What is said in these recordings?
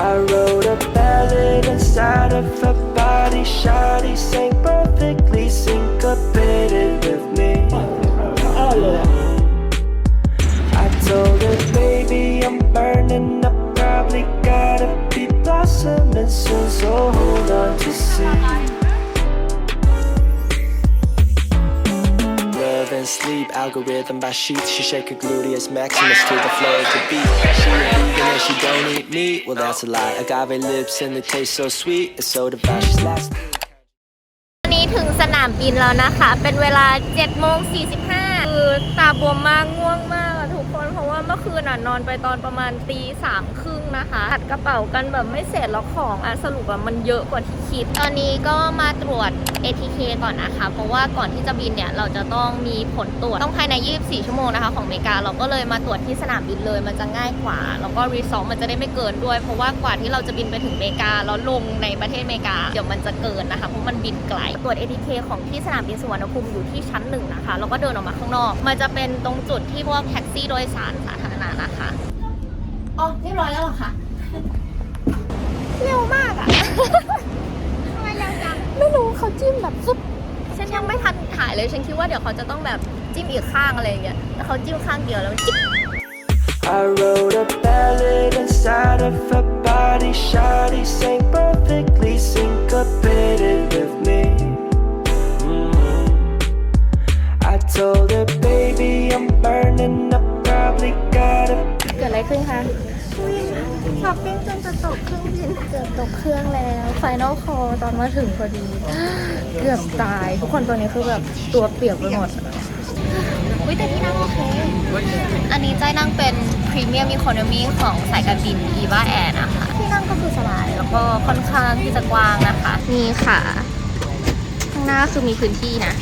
I wrote a ballad inside of her body. Shawty sang perfectly syncopated with me. I told her, baby, I'm burning up. Probably gotta be blossoming soon, so hold on to see. In sleep, algorithm by sheets. She shake her gluteus maximus to the flow of the beat. She a vegan and she don't eat meat. Well, that's a lie. Agave lips and they taste so sweet. It's so divine. She's last. วันนี้ถึงสนามบินแล้วนะคะ เป็นเวลา7โมง45คือตาบวมมากง่วงมาก คนเพราะว่าเมื่อคืนอะนอนไปตอนประมาณตีสามครึ่งนะคะอัดกระเป๋ากันแบบไม่เสร็จแล้วของอะสรุปอะมันเยอะกว่าที่คิด ตอนนี้ก็มาตรวจ ATK ก่อนนะคะ เพราะว่าก่อนที่จะบินเนี่ยเราจะต้องมีผลตรวจต้องภายใน 24 ชั่วโมงนะคะของอเมริกาเราก็เลยมาตรวจที่สนามบินเลยมันจะง่ายกว่า แล้วก็รีซอสมันจะได้ไม่เกินด้วย เพราะว่ากว่าที่เราจะบินไปถึงอเมริกาแล้วลงในประเทศอเมริกาเดี๋ยวมันจะเกินนะคะเพราะมันบินไกลตรวจ ATK ของที่สนามบินสุวรรณภูมิอยู่ที่ชั้นหนึ่งนะคะแล้วก็เดินออกมาข้างนอก มันจะเป็นตรงจุดที่พวกแท็กซี่โดยสารสาธารณะนะคะอ๋อเรียบร้อยแล้วเหรอคะเร็วมากอะทำไมเร็วจังไม่รู้เขาจิ้มแบบซุบฉันยังไม่ทันถ่ายเลยฉันคิดว่าเดี๋ยวเขาจะต้องแบบจิ้มอีกข้างอะไรอย่างเงี้ยแต่เขาจิ้มข้างเดียวแล้วจิ๊บ I wrote a ballad inside of her body. Shawty sang perfectly syncopated with me. Mm. I told her, baby, I'm burning up. Probably gotta เกิดอะไรขึ้นคะช้อปปิ้งจนจะตกเครื่องบินเกือบตกเครื่องแล้วไฟนอลคอตอนมาถึงพอดี เกือบตาย ทุกคนตัวนี้คือแบบตัวเปียกไปหมดอุ้ยแต่ที่นั่งโอเค อันนี้ใจนั่งเป็นพรีเมียมอีโคโนมีของสายการบินอีวาแอร์นะคะ ที่นั่งก็คือสบาย แล้วก็ค่อนข้างที่จะกว้างนะคะ นี่ค่ะ ข้างหน้าก็คือมีพื้นที่นะ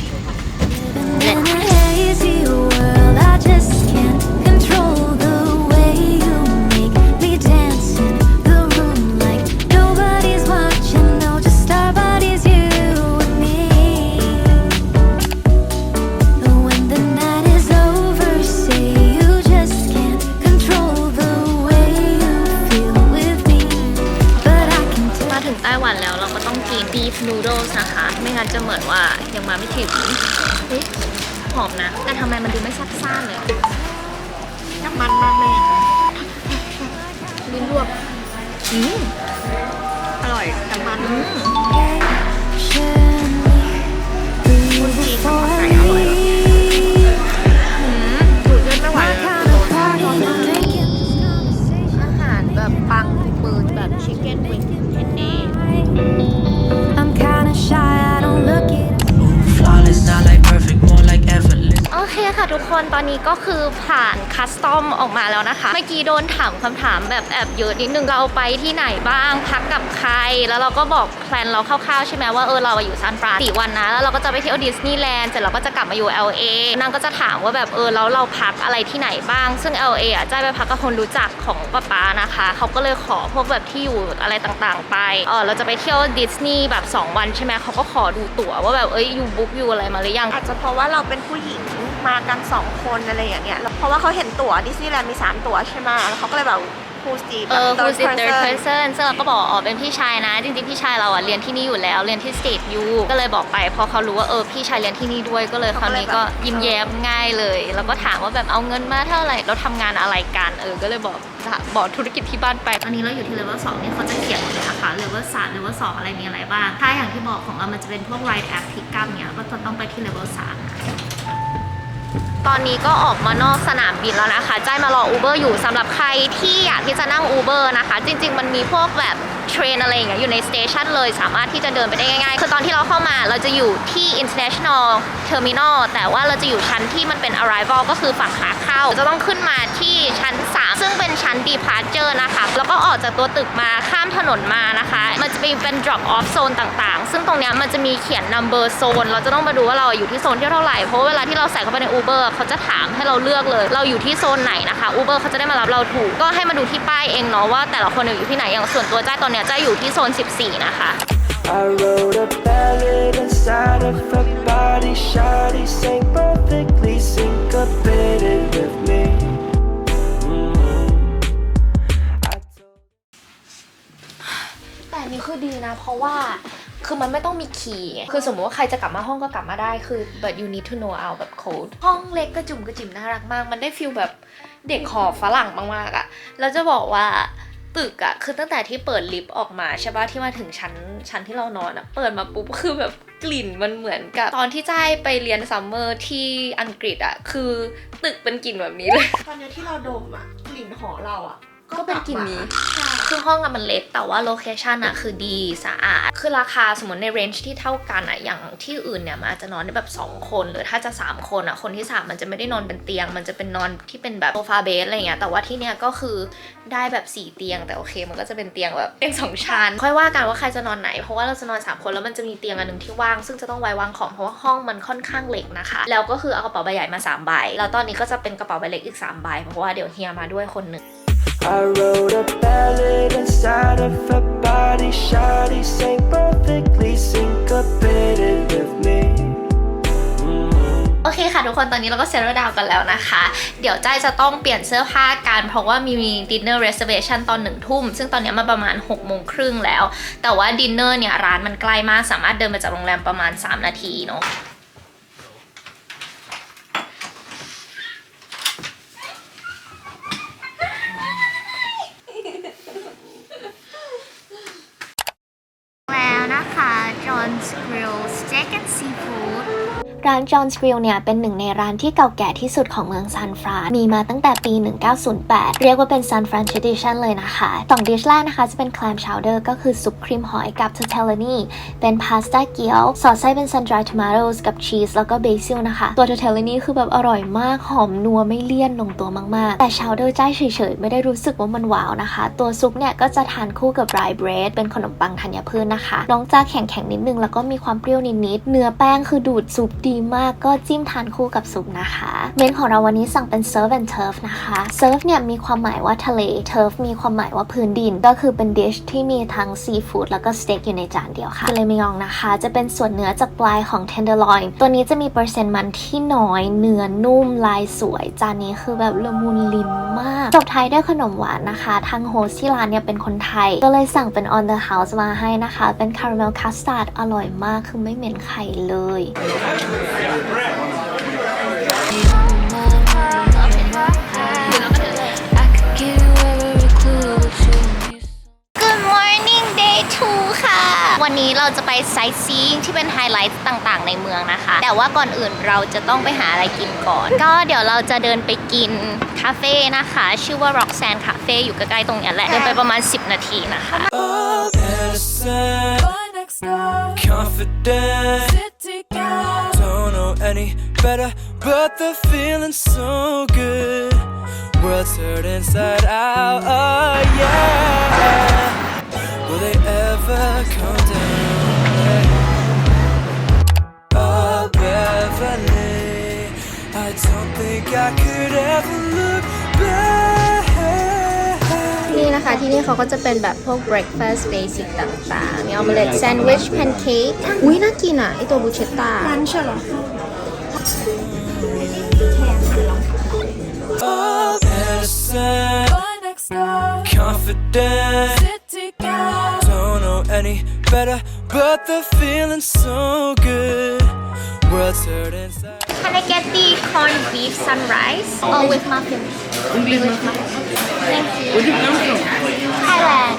กิน beef noodles นะคะ ไม่งั้นจะเหมือนว่ายังมาไม่ถึงเฮ้ยหอมนะ แต่ทำไมมันดูไม่ซับซ่านเลย น้ำมันมากแม่ลิ้นลวกอืมอร่อยแต่มันอืม before I leave. ดู เคค่ะทุกคนตอนนี้ก็คือผ่านคัสตอมออกมาแล้วนะคะ เมื่อกี้โดนถามคำถามแบบแอบเยอะนิดนึงเราไปที่ไหนบ้าง พักกับใคร แล้วเราก็บอกแพลนเราคร่าวๆใช่ไหมว่าเออเราอยู่ซานฟรานสี่วันนะ แล้วเราก็จะไปเที่ยวดิสนีย์แลนด์เสร็จเราก็จะกลับมาอยู่ LA นางก็จะถามว่าแบบเออแล้วเราพักอะไรที่ไหนบ้าง ซึ่ง LA อะจ้าไปพักกับคนรู้จักของป้าป๊านะคะเขาก็เลยขอพวกแบบที่อยู่อะไรต่างๆ ไปเออเราจะไปเที่ยวดิสนีย์แบบสองวันใช่ไหมเขาก็ขอดูตั๋วว่าแบบเอ้ยยูบุ๊กอยู่อะไรมาหรือยังอาจจะเพราะว่าเราเป็นผู้หญิงมากันสองคนอะไรอย่างเงี้ยแล้วเพราะว่าเขาเห็นตั๋วดิสนีย์แลนด์มี3ตั๋วใช่ไหมแล้วเขาก็เลยแบบคูซีแบเอบอ third who's it third person person ซึ่งเราก็บอกอ๋อเป็นพี่ชายนะ จริงๆ พี่ชายเราอะเรียนที่นี่อยู่แล้ว เรียนที่ State U ก็เลยบอกไปพอเขารู้ว่าเออพี่ชายเรียนที่นี่ด้วยก็เลยคราวนี้ก็ยิ้มแย้มง่ายเลย แล้วก็ถามว่าแบบเอาเงินมาเท่าไหร่เราทำงานอะไรกันเออก็เลยบอกบอกธุรกิจที่บ้านไปตอนนี้เราอยู่ที่เลเวลสองนี่เขาจะเขียนหมดเลยนะคะเลเวลสามเลเวลสองอะไรมีอะไรบ้างถ้าอย่างที่บอกของเรามันจะเป็นพวก ride app pick up เนี่ยก็จะต้องไปที่เลเวลสามนะ ตอนนี้ก็ออกมานอกสนามบินแล้วนะคะจ้ายมารอ Uber อร์อยู่สำหรับใครที่อยากที่จะนั่ง Uber นะคะ จริง ๆ มันมีพวกแบบเทรนอะไรอย่างเงี้ยอยู่ในสเตชันเลยสามารถที่จะเดินไปได้ง่ายๆ คือตอนที่เราเข้ามาเราจะอยู่ที่ international terminal แต่ว่าเราจะอยู่ชั้นที่มันเป็น arrival ก็คือฝั่งขาเข้า จะต้องขึ้นมาที่ชั้น 3 ซึ่งเป็นชั้น departure นะคะ แล้วก็ออกจากตัวตึกมาข้ามถนนมานะคะ มันจะมีเป็น drop off zone ต่างๆ ซึ่งตรงเนี้ยมันจะมีเขียน number zone เราจะต้องมาดูว่าเราอยู่ที่โซนที่เท่าไหร่เพราะเวลาที่เราใส่เข้าไปใน Uber เขาจะถามให้เราเลือกเลย เราอยู่ที่โซนไหนนะคะ Uber เขาจะได้มารับเราถูก ก็ให้มาดูที่ป้ายเองเนาะว่าแต่ละคนอยู่ที่ไหน อย่างส่วนตัวจ้าตอนเนี้ยจ้าอยู่ที่โซน 14 นะคะ I wrote a ballad inside of her body. Shawty sang perfectly syncopated with me. Mm. I told นนี้คือดีนะ เพราะว่า คือมันไม่ต้องมีคีย์ไงคือสมมติว่าใครจะกลับมาห้องก็กลับมาได้คือ but you need to know out แบบ code ห้องเล็กกระจุ่มกระจิ๋มน่ารักมาก มันได้ฟีลแบบเด็กหอฝรั่งมากๆอะแล้วจะบอกว่าตึกอะคือตั้งแต่ที่เปิดลิฟต์ออกมาใช่ปะที่มาถึงชั้นชั้นที่เรานอนอะเปิดมาปุ๊บคือแบบกลิ่นมันเหมือนกับ ตอนที่จ้ายไปเรียนซัมเมอร์ที่อังกฤษอะคือตึกเป็นกลิ่นแบบนี้เลย ตอนนี้ที่เราดมอะกลิ่นหอเราอะ ก็เป็นกลิ่นนี้ใช่คือห้องอะมันเล็กแต่ว่าโลเคชันอะคือดีสะอาด คือราคาสมมติในเรนจ์ที่เท่ากันอะอย่างที่อื่นเนี่ยมันอาจจะนอนได้แบบ 2 คน หรือถ้าจะ 3 คนอะคนที่ 3 มันจะไม่ได้นอนเป็นเตียง มันจะเป็นนอนที่เป็นแบบโซฟาเบสอะไรเงี้ย แต่ว่าที่เนี่ยก็คือได้แบบ 4 เตียงแต่โอเค มันก็จะเป็นเตียงแบบเตียงสองชั้น ค่อยว่ากันว่าใครจะนอนไหน เพราะว่าเราจะนอน 3 คนแล้วมันจะมีเตียงอันหนึงที่ว่าง ซึ่งจะต้องไว้วางของเพราะว่าห้องมันค่อนข้างเล็กนะคะ แล้วก็คือเอากระเป๋าใบใหญ่มาสามใบ แล้วตอนนี้ก็จะเป็นกระเป๋าใบเล็กอีกสามใบเพราะว่าเดี๋ยวเฮียมาด้วยคนหนึ่ง I wrote a ballad inside of her body. Shawty sang perfectly syncopated with me. โอเคค่ะทุกคนตอนนี้เราก็เซตดาวกันแล้วนะคะ เดี๋ยวจ้ายจะต้องเปลี่ยนเสื้อผ้ากันเพราะว่ามีดินเนอร์เรสเ r ชันตอนหนึ่งทุ่ม ซึ่งตอนนี้มาประมาณ6กโมงครึ่งแล้ว แต่ว่าดินเนอร์เนี่ยร้านมันใกล้มากสามารถเดินมาจากโรงแรมประมาณ 3 นาทีเนาะ John's Grill Steak and Seafood ร้าน John's Grill เนี่ยเป็นหนึ่งในร้านที่เก่าแก่ที่สุดของเมืองซานฟรานมีมาตั้งแต่ปี 1908 เรียกว่าเป็น San Fran Tradition เลยนะคะสองดิชแรกนะคะจะเป็น Clam Chowder ก็คือซุปครีมหอยกับ Tortellini เป็นพาสต้าเกี๊ยวสอดไส้เป็น Sun Dried Tomatoes กับชีสแล้วก็เบซิลนะคะ ตัว Tortellini คือแบบอร่อยมาก หอมนัวไม่เลี่ยนลงตัวมาก ๆ แต่ Chowder จ้ายเฉยๆ ไม่ได้รู้สึกว่ามันว้าวนะคะ ตัวซุปเนี่ยก็จะทานคู่กับ Rye Bread เป็นขนมปังธัญพืชนะคะ น้องจะแข็งๆนิดนึงแล้วก็มีความเปรี้ยวนิดๆเนื้อแป้งคือดูดซุปดมากก็จิ้มทานคู่กับซุปนะคะ เมนของเราวันนี้สั่งเป็น Surf and Turf นะคะ Surf เนี่ยมีความหมายว่าทะเล Turf มีความหมายว่าพื้นดิน ก็คือเป็นดิชที่มีทั้งซีฟู้ดแล้วก็สเต็กอยู่ในจานเดียวค่ะเลมิยองนะคะ จะเป็นส่วนเนื้อจากปลายของ tenderloin ตัวนี้จะมีเปอร์เซ็นต์มันที่น้อย เนื้อนุ่มลายสวย จานนี้คือแบบละมุนลิ้นมากจบท้ายด้วยขนมหวานนะคะ ทางโฮสที่ร้านเนี่ยเป็นคนไทย ก็เลยสั่งเป็น on the house มาให้นะคะ เป็นคาราเมลคัสตาร์ดอร่อยมากคือไม่เหม็นไข่เลย Good morning day 2 ค่ะ วันนี้เราจะไปไซต์ซีงที่เป็นไฮไลท์ต่างๆ ในเมืองนะคะ แต่ว่าก่อนอื่นเราจะต้องไปหาอะไรกินก่อน ก็เดี๋ยวเราจะเดินไปกินคาเฟ่นะคะ ชื่อว่า Roxanne Cafe อยู่ใกล้ๆตรงเนี้ยแหละ เดินไปประมาณ 10 นาทีนะคะ Innocent, confident. Don't know any better, but the feeling's so good. World's hurt inside out, oh yeah. Will they ever come down? Oh, Beverly, I don't think I could ever look back. นี่นะคะที่นี่เขาก็จะเป็นแบบพวก breakfast basic ต่างๆ มีออมเล็ตแซนด์วิชแพนเค้ก อุ้ยน่ากินอะ ไอตัวบูเชตตา ร้านเฉลย Oh, innocent, confident. Don't know any better, but the feeling's so good. World's hurt inside. Can I get the corned beef sunrise or with muffin English with muffin Thank you Where do you come from Thailand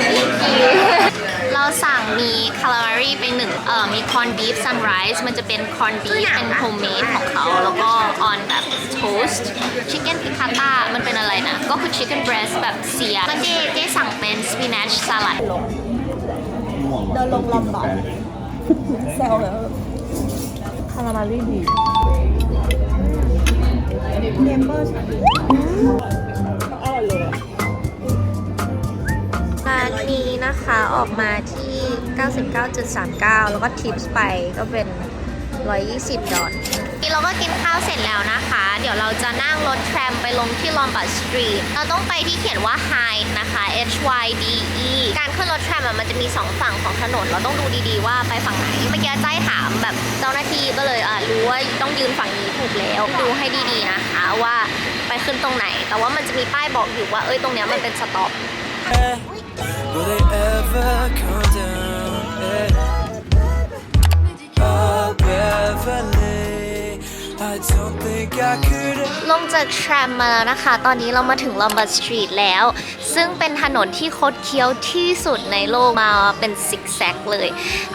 Thank you เราสั่งมีคารารีไปหนึ่งเอ่อมีคอนบีฟซันไรส์มันจะเป็นคอนบีฟเป็นโฮมเมดของเขาแล้วก็ออนแบบโทสต์ชิคเก้นพิคาต้ามันเป็นอะไรนะ ก็คือชิคเก้นเบรสแบบเสียแล้วเจ๊เจ๊สั่งเป็นสปินัชสลัดเดินลงลำบากแซวแล้วคาราเมลลี่ดีเมมเบอร์อร่ นี้นะคะออกมาที่ 99.39 แล้วก็ทิปส์ไปก็เป็น 120 ดอลนี่เราก็กินข้าวเสร็จแล้วนะคะ เดี๋ยวเราจะนั่งรถแทรมไปลงที่ลอมบั r สตรีท เราต้องไปที่เขียนว่า Hyde นะคะ H Y D E การขึ้นรถแทรมอะมันจะมี 2 ฝั่งของถนน เราต้องดูดีๆว่าไปฝั่งไหน เมื่อกี้ใจถามแบบเจ้าหน้าที่ก็เลยอะรู้ว่าต้องยืนฝั่งนี้ถูกแล้ว ดูให้ดีๆนะคะว่าไปขึ้นตรงไหน แต่ว่ามันจะมีป้ายบอกอยู่ว่าเอ้ยตรงเนี้ยมันเป็นสต็อป Yeah. Will they ever come down? Yeah. Oh, Beverly, I don't think I could. ลงจากแทรมมาแล้วนะคะ ตอนนี้เรามาถึงลอมบัร์ดสตรีทแล้ว ซึ่งเป็นถนนที่คดเคี้ยวที่สุดในโลกมาเป็นซิกแซกเลย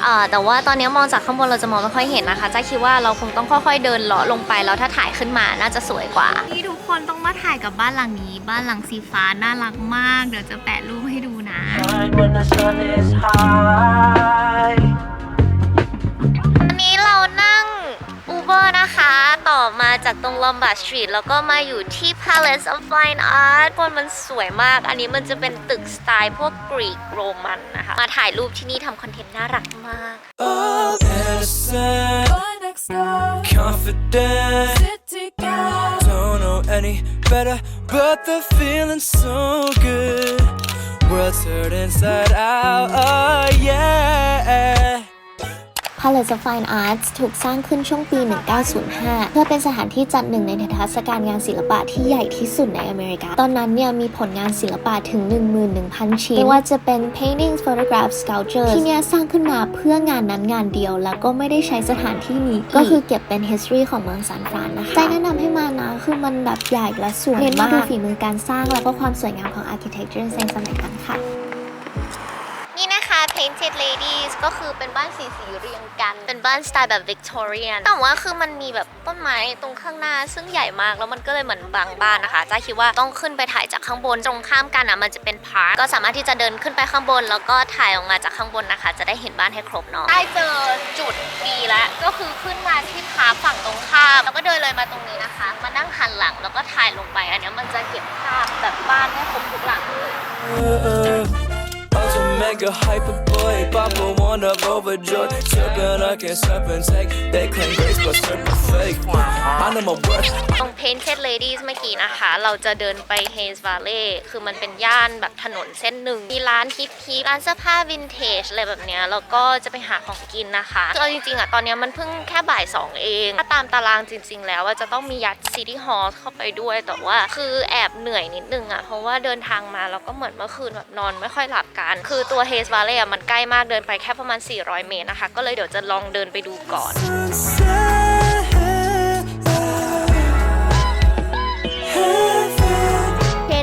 อ่าแต่ว่าตอนนี้มองจากข้างบนเราจะมองไม่ค่อยเห็นนะคะจ้าคิดว่าเราคงต้องค่อยๆเดินเลาะลงไปแล้วถ้าถ่ายขึ้นมาน่าจะสวยกว่า ที่ทุกคนต้องมาถ่ายกับบ้านหลังนี้ บ้านหลังสีฟ้าน่ารักมาก เดี๋ยวจะแปะรูปให้ดูนะ Shine when the sun is high. วันนี้เรานั่ง Uber นะคะ ต่อมาจากตรง Lombard Street แล้วก็มาอยู่ที่ Palace of Fine Art คนมันสวยมาก อันนี้มันจะเป็นตึกสไตล์พวกกรีกโรมันนะคะ มาถ่ายรูปที่นี่ทำคอนเทนต์น่ารักมาก Oh, innocent, confident. Don't know any better, but the feeling's so good. World's turned inside out. Oh yeah. Palace of Fine Arts ถูกสร้างขึ้นช่วงปี 1905 เพื่อเป็นสถานที่จัดหนึ่งในเทศกาลงานศิลปะที่ใหญ่ที่สุดในอเมริกา ตอนนั้นเนี่ยมีผลงานศิลปะถึง 11,000 ชิ้น ไม่ว่าจะเป็น paintings photographs sculptures ที่เนี่ยสร้างขึ้นมาเพื่องานนั้นงานเดียว แล้วก็ไม่ได้ใช้สถานที่นี้ ก็คือเก็บเป็น history ของเมืองซานฟรานนะคะใจแนะนำให้มานะ คือมันแบบใหญ่และสวยมากเน้นมาดูฝีมือการสร้างแล้วก็ความสวยงามของ architecture ในสมัยนั้นค่ะนี่นะคะ Painted Ladies ก็คือเป็นบ้านสีสีเรียงกัน เป็นบ้านสไตล์แบบ Victorian แต่ว่าคือมันมีแบบต้นไม้ตรงข้างหน้า ซึ่งใหญ่มากแล้วมันก็เลยเหมือนบางบ้านนะคะจ้าคิดว่าต้องขึ้นไปถ่ายจากข้างบนตรงข้ามกันอะมันจะเป็นพาร์คก็สามารถที่จะเดินขึ้นไปข้างบน แล้วก็ถ่ายออกมาจากข้างบนนะคะ จะได้เห็นบ้านให้ครบเนาะได้เจอจุดดีแล้วก็คือขึ้นมาที่พาร์คฝั่งตรงข้ามแล้วก็เดินเลยมาตรงนี้นะคะ มานั่งหันหลังแล้วก็ถ่ายลงไปอันนี้มันจะเก็บภาพแบบบ้านให้ครบทุกหลังเลย Uh, I'm to make a hyper boy, Papa one up overjoyed. Took I can stop and take. They claim grace, but super fake. I know my worth. ตรง Painted Ladies เมื่อกี้นะคะ เราจะเดินไป Hayes Valley คือมันเป็นย่านแบบถนนเส้นหนึ่ง มีร้านฮิปฮิปร้านเสื้อผ้าวินเทจอะไรแบบเนี้ยแล้วก็จะไปหาของกินนะคะคือเอาจริงๆอะ ตอนเนี้ยมันเพิ่งแค่บ่ายสองเอง ถ้าตามตารางจริง ๆ แล้วว่าจะต้องมียัด City Hall เข้าไปด้วยแต่ว่าคือแอบเหนื่อยนิดนึงอะเพราะว่าเดินทางมาแล้วก็เหมือนเมื่อคืนแบบนอนไม่ค่อยหลับกัน คือตัวเฮสวาเลยอะมันใกล้มากเดินไปแค่ประมาณ 400 เมตรนะคะ ก็เลยเดี๋ยวจะลองเดินไปดูก่อน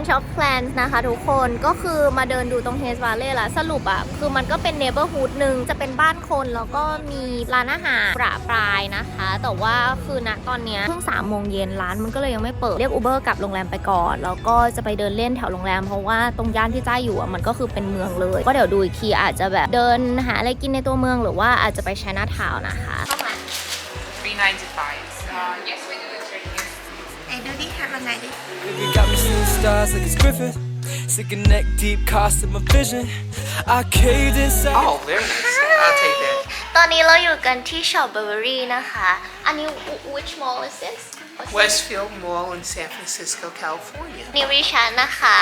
Change of plans นะคะทุกคนก็คือมาเดินดูตรง Haze Valley ละสรุปอะคือมันก็เป็น neighborhood หนึ่งจะเป็นบ้านคนแล้วก็มีร้านอาหารประปรายนะคะ แต่ว่าคือณตอนเนี้ยเพิ่งสามโมงเย็นร้านมันก็เลยยังไม่เปิดเรียก Uber กลับโรงแรมไปก่อน แล้วก็จะไปเดินเล่นแถวโรงแรมเพราะว่าตรงย่านที่จ้าอยู่อะมันก็คือเป็นเมืองเลย ก็เดี๋ยวดูอีกทีอาจจะแบบเดินหาอะไรกินในตัวเมืองหรือว่าอาจจะไป China Town นะคะเข้ามา Three ninety five. Uh, yes, we ดูดิทำยังไงดิ You got me seeing stars like it's Griffin. Sick of neck deep, cost of my vision. I caved inside. Oh, very nice. I'll take that. ตอนนี้เราอยู่กันที่ Shop Burberry นะคะ อันนี้ which mall is this Westfield Mall in San Francisco, California. นิวริชาร์ดนะคะ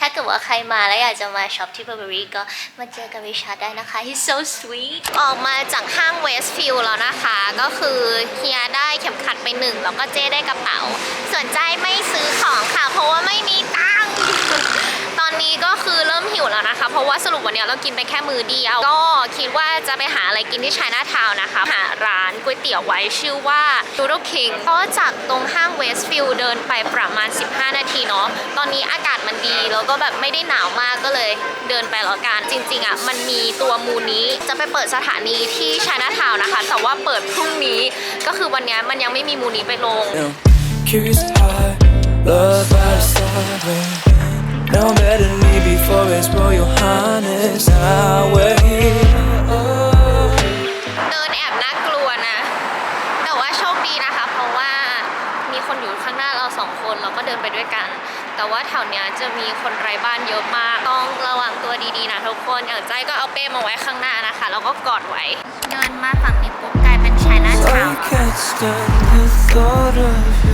ถ้าเกิดว่าใครมาแล้วอยากจะมาช็อปที่เบอร์เบอรี่ก็มาเจอกับริชาร์ดได้นะคะ he's so sweet ออกมาจากห้าง Westfield แล้วนะคะ ก็คือเฮียได้เข็มขัดไปหนึ่งแล้วก็เจ้ได้กระเป๋า ส่วนใจไม่ซื้อของค่ะ เพราะว่าไม่มีตังค์ ตอนนี้ก็คือเริ่มหิวแล้วนะคะ เพราะว่าสรุปวันนี้เรากินไปแค่มือเดียว ก็คิดว่าจะไปหาอะไรกินที่ China Town นะคะ หาร้านก๋วยเตี๋ยวไว้ชื่อว่า Noodle King ก็จากตรงห้าง Westfield เดินไปประมาณ 15 นาทีเนาะ ตอนนี้อากาศมันดีแล้วก็แบบไม่ได้หนาวมากก็เลยเดินไปแล้วกัน จริงๆอะมันมีตัวมูนี้จะไปเปิดสถานีที่ China Town นะคะ แต่ว่าเปิดพรุ่งนี้ก็คือวันนี้มันยังไม่มีมูนี้ไปลง Curious heart, love out of sight. No better than me before it's Royal Highness. Now we're here. Oh. เดินแอบน่ากลัวนะ แต่ว่าโชคดีนะคะ เพราะว่ามีคนอยู่ข้างหน้าเราสองคนเราก็เดินไปด้วยกัน แต่ว่าแถวเนี้ยจะมีคนไร้บ้านเยอะมาก ต้องระวังตัวดีๆนะทุกคน อย่างใจก็เอาเป้มาไว้ข้างหน้านะคะ แล้วก็กอดไว้ เดินมาฝั่งนี้ปุ๊บกลายเป็นชายนาทาว I can't stand the thought of you,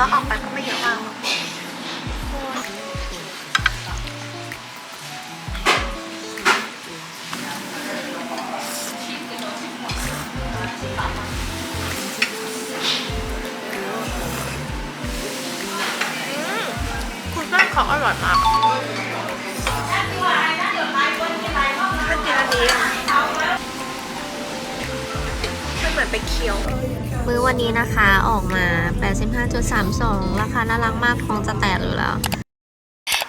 แล้วอเนื้อออกไปก็ไม่เยอะมากคุณเส้นเขาอร่อยมากถ้ากินอันนี้มันเหมือนไปเคี้ยว มื้อวันนี้นะคะออกมา 85.32 ราคาน่ารักมากท้องจะแตกอยู่แล้ว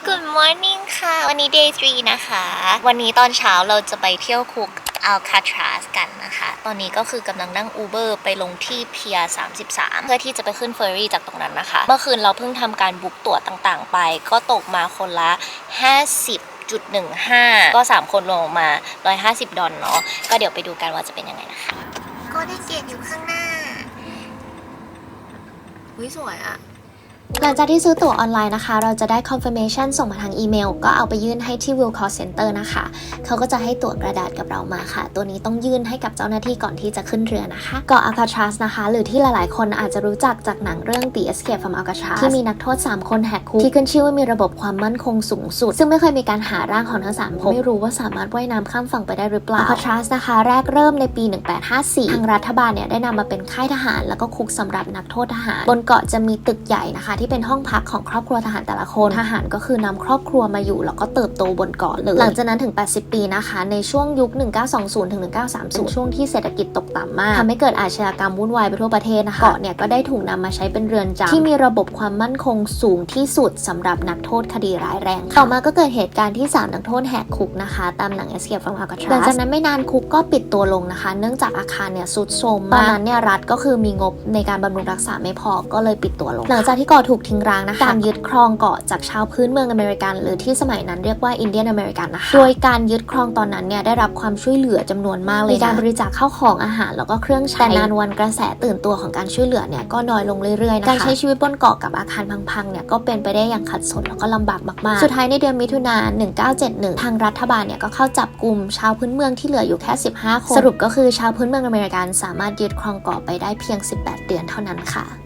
Good morning ค่ะ วันนี้ day 3 นะคะ วันนี้ตอนเช้าเราจะไปเที่ยวคุกอัลคาทรัสกันนะคะ ตอนนี้ก็คือกำลังนั่ง Uber ไปลงที่เพีย33 เพื่อที่จะไปขึ้นเฟอร์รี่จากตรงนั้นนะคะ เมื่อคืนเราเพิ่งทำการบุ๊กตั๋วต่างๆ ไป ก็ตกมาคนละ 50 1.15 ก็ 3 คนรวมออกมา 150 ดอลเนาะ ก็เดี๋ยวไปดูกันว่าจะเป็นยังไงนะคะ ก็ได้เกตอยู่ข้างหน้า อุ้ยสวยอะ หลังจากที่ซื้อตั๋วออนไลน์นะคะ เราจะได้ confirmation ส่งมาทางอีเมล ก็เอาไปยื่นให้ที่ Will Call Center นะคะ เขาก็จะให้ตั๋วกระดาษกับเรามาค่ะ ตัวนี้ต้องยื่นให้กับเจ้าหน้าที่ก่อนที่จะขึ้นเรือนะคะเกาะ Alcatraz นะคะ หรือที่หลายๆ คนอาจจะรู้จักจากหนังเรื่อง The Escape from Alcatraz ที่มีนักโทษ 3 คนแหกคุกที่ขึ้นชื่อว่ามีระบบความมั่นคงสูงสุด ซึ่งไม่เคยมีการหาร่างของทั้ง3คนไม่รู้ว่าสามารถว่ายน้ำข้ามฝั่งไปได้หรือเปล่า Alcatraz นะคะแรกเริ่มในปี 1854ทางรัฐบาลเนี่ยได้นำมาเป็นค่ายทหาร แล้วก็คุกสำหรับนักโทษทหาร บนเกาะจะมีตึกใหญ่นะคะที่เป็นห้องพักของครอบครัวทหารแต่ละคน ทหารก็คือนำครอบครัวมาอยู่ แล้วก็เติบโตบนเกาะเลย หลังจากนั้นถึง 80 ปีนะคะ ในช่วงยุค 1920 ถึง 1930เป็นช่วงที่เศรษฐกิจตกต่ำมากทำให้เกิดอาชญากรรมวุ่นวายไปทั่วประเทศนะคะเกาะเนี่ยก็ได้ถูกนำมาใช้เป็นเรือนจำที่มีระบบความมั่นคงสูงที่สุดสำหรับนักโทษคดีร้ายแรงค่ะต่อมาก็เกิดเหตุการณ์ที่สามนักโทษแหกคุกนะคะ ตามหนัง Escape from Alcatraz หลังจากนั้นไม่นานคุกก็ปิดตัวลงนะคะ เนื่องจากอาคารเนี่ยสุดโทรมมากตอนนั้นเนี่ยรัฐก็คือมีงบในการบำรุงรักษาไม่พอก็เลยปิดตัวลง หลังจากที่เกาะถูกทิ้งร้างนะคะการยึดครองเกาะจากชาวพื้นเมืองอเมริกัน หรือที่สมัยนั้นเรียกว่าอินเดียนอเมริกันนะคะโดยการยึดครองตอนนั้นเนี่ยได้รับความช่วยเหลือจำนวนมากเลยมีการบริจาคข้าวของอาหารแล้วก็เครื่องใช้แต่นานวันกระแสตื่นตัวของการช่วยเหลือเนี่ยก็น้อยลงเรื่อยๆนะคะการใช้ชีวิตบนเกาะกับอาคารพังๆเนี่ยก็เป็นไปได้อย่างขัดสนแล้วก็ลำบากมากๆ สุดท้ายในเดือนมิถุนายน1971 ทางรัฐบาลเนี่ยก็เข้าจับกลุ่มชาวพื้นเมืองที่เหลืออยู่แค่ 15 คน สรุปก็คือชาวพื้นเมืองอเมริกันสามารถยึดครองเกาะไปได้เพียง 18 เดือนเท่านั้นค่ะ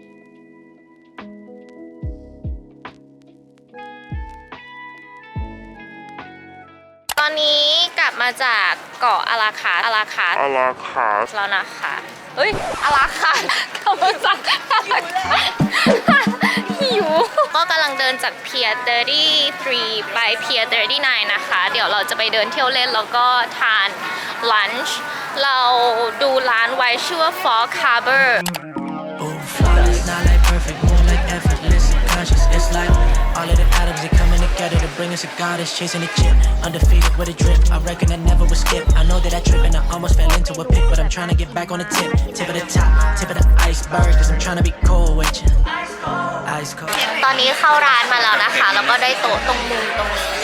อนนี้กลับมาจากเกาะอาราคาอาราคาอาราคาแล้วนะคะเฮ้ยอาราคากำลังจากอาราคาหิวก็กำลังเดินจากเพียร์33 ไปเพียร์39 นะคะ เดี๋ยวเราจะไปเดินเที่ยวเล่นแล้วก็ทานลันช์เราดูร้านไว้ชื่อว่า Fog Harbor together to bring us a goddess, chasing a chip, undefeated with a drip. I reckon I never would skip. I know that I tripped and I almost fell into a pit, but I'm trying to get back on the tip, tip of the top, tip of the iceberg, cause I'm trying to be cool with you. Ice cold. ตอนนี้เข้าร้านมาแล้วนะคะ แล้วก็ได้โต๊ะตรงมุมตรงนี้ ข้าง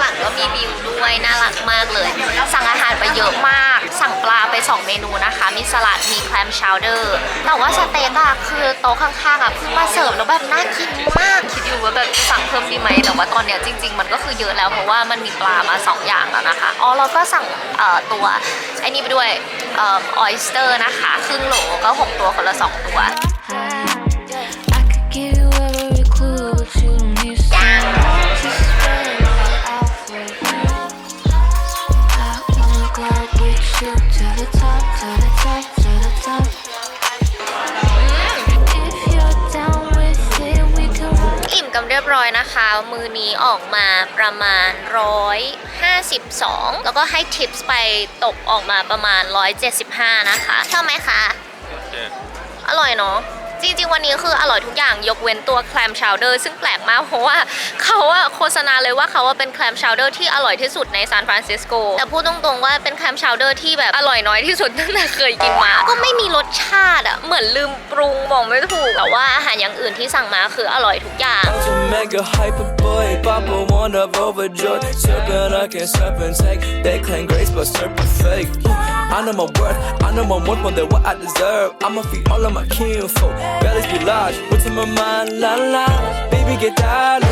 หลังก็มีวิวด้วยน่ารักมากเลย สั่งอาหารไปเยอะมาก สั่งปลาไป 2 เมนูนะคะ มีสลัดมีแคลมชาวเดอร์แต่ว่าสเต็กอะคือโต๊ะข้างๆอะเพิ่งมาเสิร์ฟแล้วแบบน่ากินมากคิดอยู่ว่าแบบจะสั่งเพิ่มดีไหมแต่ว่าตอนเนี้ยจริง ๆ มันก็คือเยอะแล้วเพราะว่ามันมีปลามา 2 อย่างแล้วนะคะอ๋อเราก็สั่งเอ่อตัวไอ้นี่ไปด้วยออออยสเตอร์นะคะ ครึ่งโหลก็ 6 ตัวคนละ 2 ตัว รียบร้อยนะคะ มือนี้ออกมาประมาณ 152 แล้วก็ให้ทิปส์ไปตกออกมาประมาณ 175 นะคะชอบไหมคะ อร่อยเนาะ จริงๆ วันนี้คืออร่อยทุกอย่างยกเว้นตัวแคลมชาวเดอร์ซึ่งแปลกมากเพราะว่าเขาอะโฆษณาเลยว่าเขาว่าเป็นแคลมชาวเดอร์ที่อร่อยที่สุดในซานฟรานซิสโกแต่พูดตรงๆว่าเป็นแคลมชาวเดอร์ที่แบบอร่อยน้อยที่สุดตั้งแต่เคยกินมา ก็ไม่มีรสชาติอะเหมือนลืมปรุงบอกไม่ถูกแต่ว่าอาหารอย่างอื่นที่สั่งมาคืออร่อยทุกอย่าง To make a hyper boy, Papa one up overjoyed. Circle, I can serve and take. They claim grace, but serve fake. I know my worth, I know my worth more than what I deserve. I'ma feed all of my kinfolk. Bellies be large, what's in my mind? La la, baby get dollars.